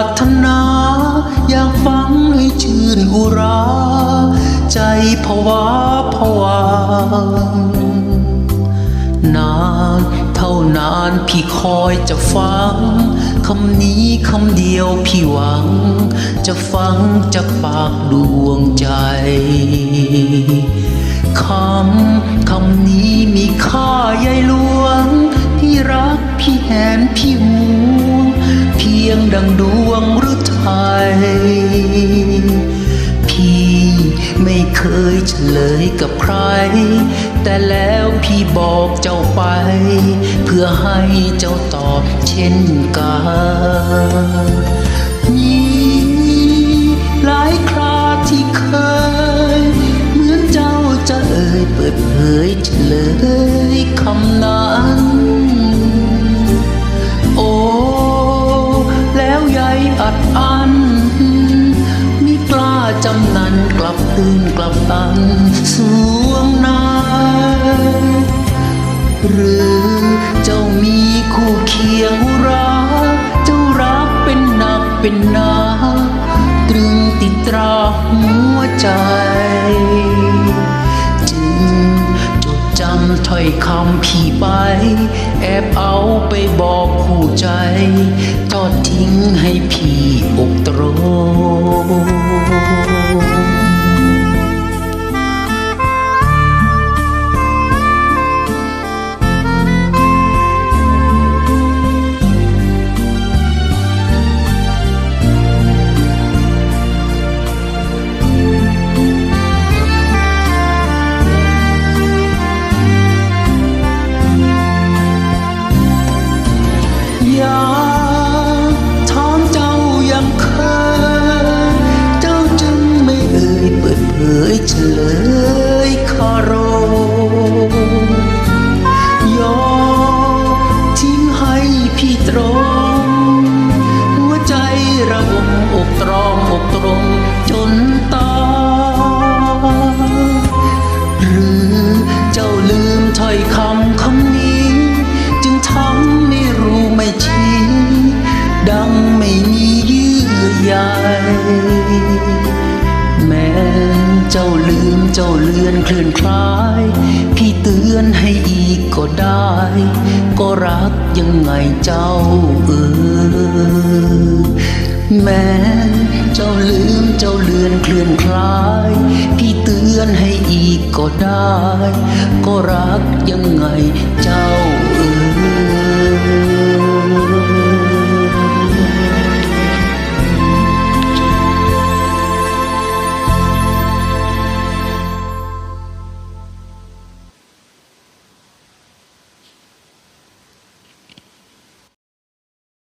รารถนา อยากฟังให้ชื่นอุรา ใจผวาผวางนานเท่านานพี่คอยจะฟัง คำนี้คำเดียวพี่หวัง จะฟังจากปากดวงใจ คำคำนี้มี ดวงรือไทย พี่ไม่เคยเฉลยกับใคร แต่แล้วพี่บอกเจ้าไป เพื่อให้เจ้าตอบเช่นกันมีหลายคราที่เคย เหมือนเจ้าจะเอ่ยเปิดเผยเฉลยคำนั้น ตันสวงนายหรือเจ้ามีคู่เคียงรักเจ้ารักเป็นหนักเป็นหนาตรึงติดตราหัวใจ จึงจดจำถ้อยคำพี่ไป แอบเอาไปบอกคู่ใจ ทอดทิ้งให้พี่ แม้เจ้าลืมเจ้าเลือนเคลื่อนคล้าย พี่เตือนให้อีกก็ได้ ก็รักยังไงเจ้าเออแม้เจ้าลืมเจ้าเลือนเคลื่อนคล้าย พี่เตือนให้อีกก็ได้ ก็รักยังไงเจ้า